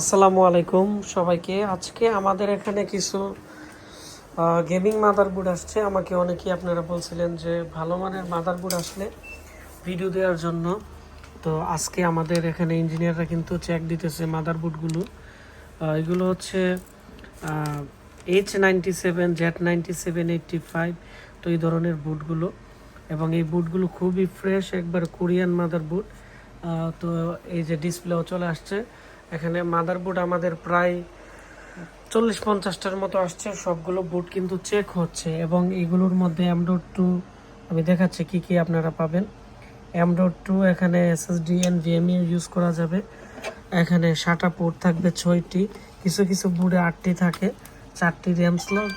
আসসালামু আলাইকুম সবাইকে। আজকে আমাদের এখানে কিছু গেমিং মাদারবোর্ড আসছে। আমাকে অনেকেই আপনারা বলছিলেন যে ভালো মানের মাদারবোর্ড আসলে ভিডিও দেওয়ার জন্য। তো আজকে আমাদের এখানে ইঞ্জিনিয়াররা কিন্তু চেক দিতেছে মাদারবোর্ডগুলো এগুলো হচ্ছে H ninety seven Z ninety seven eighty five তো এই ধরনের বুটগুলো এবং এই বুটগুলো খুবই ফ্রেশ একবার কোরিয়ান মাদারবোর্ড তো এই যে ডিসপ্লেও চলে আসছে। এখানে মাদারবোর্ড আমাদের প্রায় চল্লিশ পঞ্চাশটার মতো আসছে। সবগুলো বুট কিন্তু চেক হচ্ছে এবং এগুলোর মধ্যে অ্যামডোড টু আমি দেখাচ্ছি কি কি আপনারা পাবেন। অ্যামডোড টু এখানে এসএসডি এন ভিএমই ইউজ করা যাবে। এখানে সাটা পোর্ট থাকবে ছয়টি। কিছু কিছু বুটে আটটি থাকে। চারটি র্যাম স্লট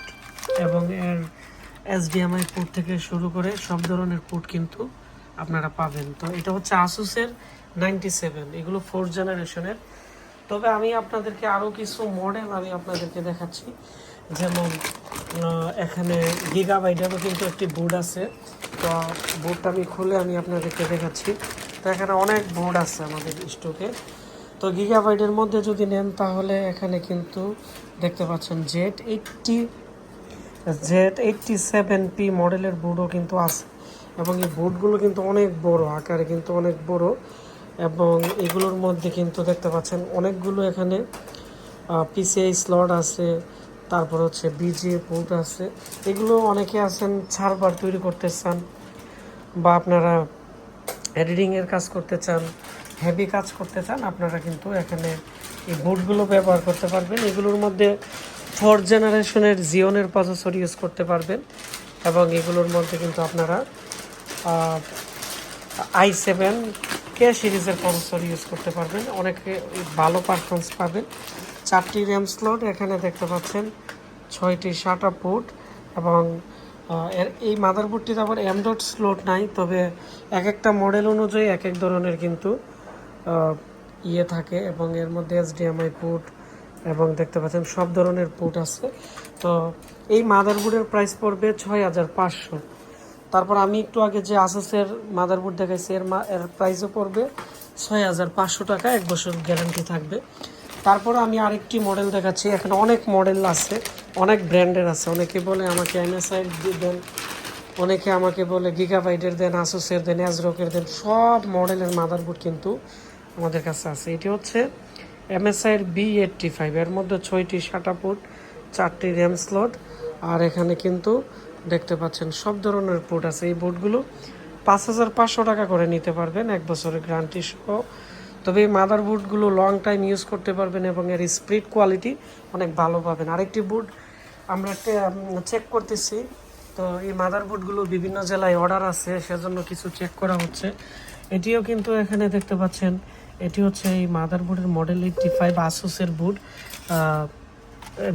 এবং এর এসডিএমআই পোর্ট থেকে শুরু করে সব ধরনের পোর্ট কিন্তু আপনারা পাবেন। তো এটা হচ্ছে আসুসের নাইনটি সেভেন এগুলো ফোর্থ জেনারেশনের তবে আমি আপনাদেরকে আরও কিছু মডেল আমি আপনাদেরকে দেখাচ্ছি। যেমন এখানে গিগাবাইটেরও কিন্তু একটি বোর্ড আছে। তো বোর্ডটা আমি খুলে আমি আপনাদেরকে দেখাচ্ছি। তো এখানে অনেক বোর্ড আছে আমাদের স্টকে তো গিগাবাইটের মধ্যে যদি নেন তাহলে এখানে কিন্তু দেখতে পাচ্ছেন Z eighty Z eighty seven P মডেলের বোর্ডও কিন্তু আছে। এবং এই বোর্ডগুলো কিন্তু অনেক বড়, আকারে কিন্তু অনেক বড়। এবং এগুলোর মধ্যে কিন্তু দেখতে পাচ্ছেন অনেকগুলো এখানে পিসিআই স্লট আছে, তারপর হচ্ছে বিজিএ পোর্ট আছে। এগুলো অনেকে আছেন ছাড়বার তৈরি করতে চান বা আপনারা এডিটিংয়ের কাজ করতে চান হেভি কাজ করতে চান, আপনারা কিন্তু এখানে এই বোর্ডগুলো ব্যবহার করতে পারবেন। এগুলোর মধ্যে ফোর্থ জেনারেশনের জিওনের প্রসেসর ইউজ করতে পারবেন এবং এগুলোর মধ্যে কিন্তু আপনারা আই সেভেন কে সিরিজের প্রসেসর ইউজ করতে পারবেন? অনেকে ভালো পারফরমেন্স পাবেন। চারটি র্যাম স্লট এখানে দেখতে পাচ্ছেন, ছয়টি শাটা পোর্ট এবং এর এই মাদারবোর্ডটিতে আবার এম ডট স্লট নাই, তবে এক একটা মডেল অনুযায়ী এক এক ধরনের কিন্তু ইয়ে থাকে এবং এর মধ্যে এইচডিএমআই পোর্ট এবং দেখতে পাচ্ছেন সব ধরনের পোর্ট আছে। তো এই মাদারবোর্ডের প্রাইস পড়বে ছয় হাজার পাঁচশো। তারপর আমি একটু আগে যে আসুসের মাদারবোর্ড দেখাইছি, এর মা এর প্রাইসও পড়বে ছয় হাজার পাঁচশো টাকা, এক বছর গ্যারান্টি থাকবে। তারপর আমি আরেকটি মডেল দেখাচ্ছি, এখানে অনেক মডেল আছে, অনেক ব্র্যান্ডের আছে। অনেকে বলে আমাকে এমএসআই দেন, অনেকে আমাকে বলে গিগাবাইটের দেন আসুসের দেন অ্যাজরকের দেন, সব মডেলের মাদারবোর্ড কিন্তু আমাদের কাছে আছে। এটি হচ্ছে এমএসআইয়ের বি এইটটি ফাইভ এর মধ্যে ছয়টি শাটা পোর্ট চারটি র্যাম স্লট আর এখানে কিন্তু দেখতে পাচ্ছেন সব ধরনের পোর্ট আছে। এই বোর্ডগুলো পাঁচ হাজার পাঁচশো টাকা করে নিতে পারবেন এক বছরের গ্যারান্টি সহ। তবে এই মাদার বোর্ডগুলো লং টাইম ইউজ করতে পারবেন এবং এর স্প্রিড কোয়ালিটি অনেক ভালো পাবেন। আরেকটি বোর্ড আমরা চেক করতেছি। তো এই মাদার বোর্ডগুলো বিভিন্ন জেলায় অর্ডার আছে, সেজন্য কিছু চেক করা হচ্ছে। এটিও কিন্তু এখানে দেখতে পাচ্ছেন, এটি হচ্ছে এই মাদার বোর্ডের মডেল এইটটি ফাইভ আসুসের বোর্ড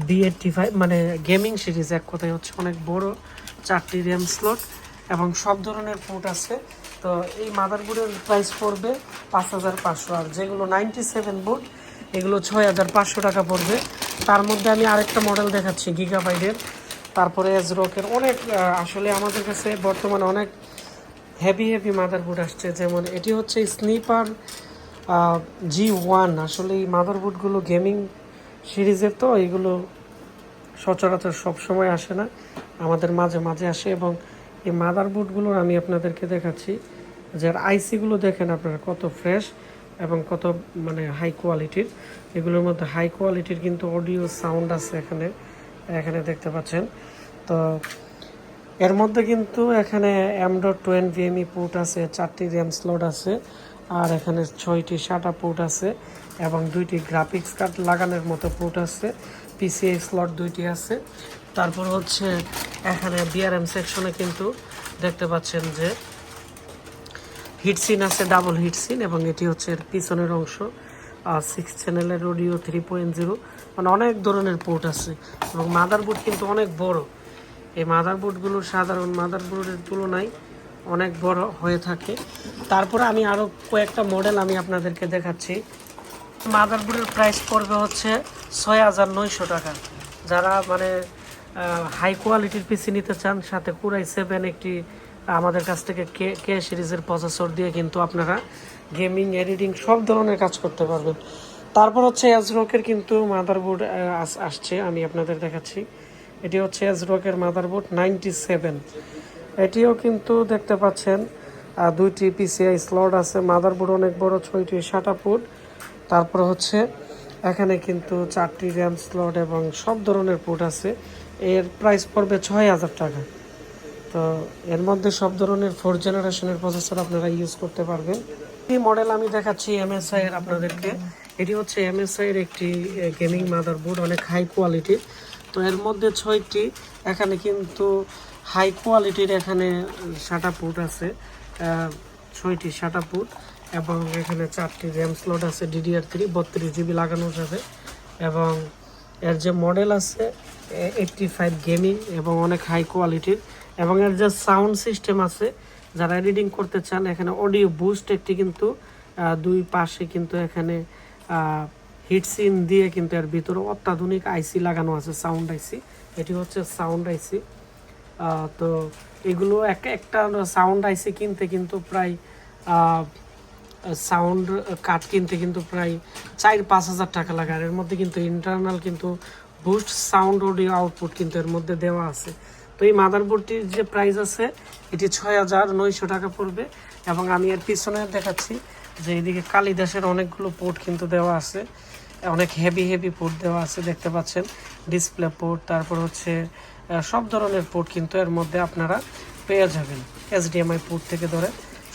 বি এইটটি ফাইভ মানে গেমিং সিরিজ, এক কথায় হচ্ছে অনেক বড় চারটি র্যাম স্লট এবং সব ধরনের পোর্ট আছে। তো এই মাদারবোর্ডের প্রাইস পড়বে পাঁচ হাজার পাঁচশো, আর যেগুলো নাইনটি সেভেন বোর্ড এগুলো ছয় হাজার পাঁচশো টাকা পড়বে। তার মধ্যে আমি আরেকটা মডেল দেখাচ্ছি গিগাবাইটের তারপরে এজরকের অনেক আসলে আমাদের কাছে বর্তমানে অনেক হেভি হেভি মাদারবোর্ড আসছে। যেমন এটি হচ্ছে স্নিপার জি ওয়ান আসলে এই মাদারবোর্ডগুলো গেমিং সিরিজের তো এগুলো সচরাচর সব সময় আসে না। আমাদের মাঝে মাঝে আসে এবং এই মাদারবোর্ডগুলোর আমি আপনাদেরকে দেখাচ্ছি। যার আইসিগুলো দেখেন আপনারা, কত ফ্রেশ এবং কত মানে হাই কোয়ালিটির এগুলোর মধ্যে হাই কোয়ালিটির কিন্তু অডিও সাউন্ড আছে এখানে এখানে দেখতে পাচ্ছেন। তো এর মধ্যে কিন্তু এখানে ডট টোয়েন ভিএমই পোর্ট আছে, চারটি র্যাম স্লট আছে, আর এখানে ছয়টি শাটা পোর্ট আছে। এবং দুইটি গ্রাফিক্স কার্ড লাগানোর মতো পোর্ট আছে পিসিআই স্লট দুইটি আছে। তারপর হচ্ছে এখানে বিআরএম সেকশনে কিন্তু দেখতে পাচ্ছেন যে হিটসিন আছে ডাবল হিটসিন এবং এটি হচ্ছে এর পিছনের অংশ। আর সিক্স চ্যানেলের অডিও থ্রি পয়েন্ট জিরো মানে অনেক ধরনের পোর্ট আছে। এবং মাদারবোর্ড কিন্তু অনেক বড়। এই মাদারবোর্ডগুলো সাধারণ মাদারবোর্ডের তুলনায় অনেক বড় হয়ে থাকে। তারপরে আমি আরও কয়েকটা মডেল আমি আপনাদেরকে দেখাচ্ছি। মাদারবোর্ডের প্রাইস পড়বে হচ্ছে ছয় হাজার নয়শো টাকা। যারা মানে হাই কোয়ালিটির পিসি নিতে চান, সাথে কুরাই সেভেন একটি, আমাদের কাছ থেকে কে কে সিরিজের প্রসেসর দিয়ে কিন্তু আপনারা গেমিং এডিটিং সব ধরনের কাজ করতে পারবেন। তারপর হচ্ছে এজরকের কিন্তু মাদারবোর্ড আসছে, আমি আপনাদের দেখাচ্ছি। এটি হচ্ছে এজরকের মাদারবোর্ড নাইনটি সেভেন এটিও কিন্তু দেখতে পাচ্ছেন দুইটি পিসিআই স্লট আছে মাদারবোর্ড অনেক বড়, ছয়টি সাটা ফুট তারপর হচ্ছে এখানে কিন্তু চারটি র্যাম স্লট এবং সব ধরনের পোর্ট আছে। এর প্রাইস পড়বে ছয় হাজার টাকা। তো এর মধ্যে সব ধরনের ফোর জেনারেশনের প্রসেসর আপনারা ইউজ করতে পারবেন। এই মডেল আমি দেখাচ্ছি এমএসআই এর আপনাদেরকে। এটি হচ্ছে এমএসআই এর একটি গেমিং মাদারবোর্ড অনেক হাই কোয়ালিটির তো এর মধ্যে ছয়টি, এখানে কিন্তু হাই কোয়ালিটির এখানে সাটা পুট আছে। ছয়টি সাটা পুট এবং এখানে চারটি র্যাম স্লট আছে ডিডিআর থ্রি বত্রিশ জিবি লাগানো যাবে এবং এর যে মডেল আছে এইটটি ফাইভ গেমিং এবং অনেক হাই কোয়ালিটির এবং এর যে সাউন্ড সিস্টেম আছে, যারা এডিটিং করতে চান, এখানে অডিও বুস্ট একটি কিন্তু দুই পাশে কিন্তু এখানে হিটসিন দিয়ে কিন্তু এর ভিতরে অত্যাধুনিক আইসি লাগানো আছে সাউন্ড আইসি এটি হচ্ছে সাউন্ড আইসি তো এগুলো এক একটা সাউন্ড আইসি কিনতে কিন্তু প্রায় সাউন্ড কাট কিনতে কিন্তু প্রায় চার পাঁচ হাজার টাকা লাগে। আর এর মধ্যে কিন্তু ইন্টারনাল কিন্তু বুস্ট সাউন্ড অডিও আউটপুট কিন্তু এর মধ্যে দেওয়া আছে। তো এই মাদারবোর্ডটির যে প্রাইস আছে, এটি ছয় হাজার নয়শো টাকা পড়বে এবং আমি এর পিছনে দেখাচ্ছি যে এদিকে কালিদাসের অনেকগুলো পোর্ট কিন্তু দেওয়া আছে। অনেক হেভি হেভি পোর্ট দেওয়া আছে, দেখতে পাচ্ছেন। ডিসপ্লে পোর্ট তারপর হচ্ছে সব ধরনের পোর্ট কিন্তু এর মধ্যে আপনারা পেয়ে যাবেন। এইচডিএমআই পোর্ট থেকে ধরে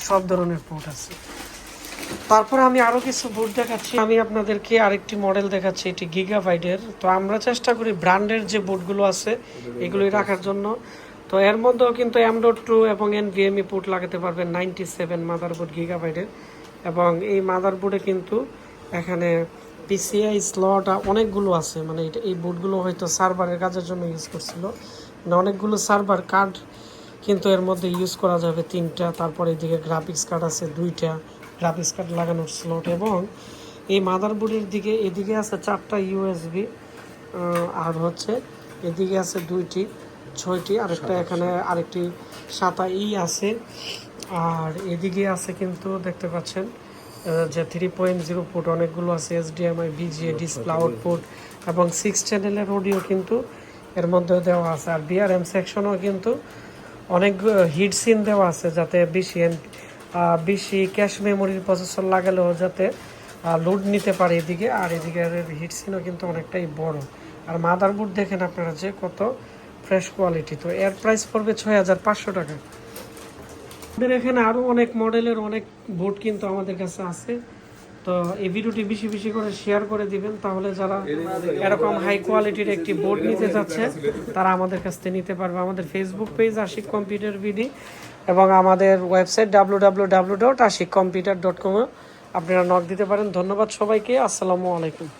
সব ধরনের পোর্ট আছে। তারপর আমি আরও কিছু বুট দেখাচ্ছি। আমি আপনাদেরকে আরেকটি মডেল দেখাচ্ছি, এটি গিগাবাইটের তো আমরা চেষ্টা করি ব্র্যান্ডের যে বুটগুলো আছে, এগুলোই রাখার জন্য। তো এর মধ্যেও কিন্তু এম ডট টু এবং এন ভিএমই পুট লাগাতে পারবেন নাইনটি সেভেন মাদারবোর্ড গিগাবাইটের এবং এই মাদারবোর্ডে কিন্তু এখানে পিসিআই স্লট অনেকগুলো আছে মানে এটা এই বুটগুলো হয়তো সার্ভারের কাজের জন্য ইউজ করছিল। মানে অনেকগুলো সার্ভার কার্ড কিন্তু এর মধ্যে ইউজ করা যাবে তিনটা তারপর এদিকে গ্রাফিক্স কার্ড আছে দুইটা গ্রাফিক্স কার্ড লাগানোর স্লট এবং এই মাদারবোর্ডের দিকে এদিকে আছে চারটা ইউএসবি আর হচ্ছে এদিকে আছে দুইটি ছয়টি আরেকটা এখানে আরেকটি সাতা ই আছে। আর এদিকে আছে কিন্তু দেখতে পাচ্ছেন যে থ্রি পয়েন্ট জিরো ফুট অনেকগুলো আছে এসডিএমআই বিজিএ ডিসপ্লে আউটপুট এবং সিক্স চ্যানেলের অডিও কিন্তু এর মধ্যে দেওয়া আছে। আর বিআরএম সেকশনও কিন্তু অনেক হিট সিন দেওয়া আছে যাতে বেশি বেশি ক্যাশ মেমোরির প্রসেসর লাগালেও যাতে লোড নিতে পারে এদিকে। আর এদিকে হিট সিনও কিন্তু অনেকটাই বড়। আর মাদারবোর্ড দেখেন আপনারা যে কত ফ্রেশ কোয়ালিটি তো এর প্রাইস পড়বে ছয় হাজার পাঁচশো টাকা। আমাদের এখানে আরও অনেক মডেলের অনেক বোর্ড কিন্তু আমাদের কাছে আছে। তো এই ভিডিওটি বেশি বেশি করে শেয়ার করে দিবেন, তাহলে যারা এরকম হাই কোয়ালিটির একটি বোর্ড নিতে যাচ্ছে, তারা আমাদের কাছ থেকে নিতে পারবে। আমাদের Facebook page Ashik computer BD এবং আমাদের website W W dot dot আপনারা নক দিতে পারেন। ধন্যবাদ সবাইকে, আসসালামু আলাইকুম।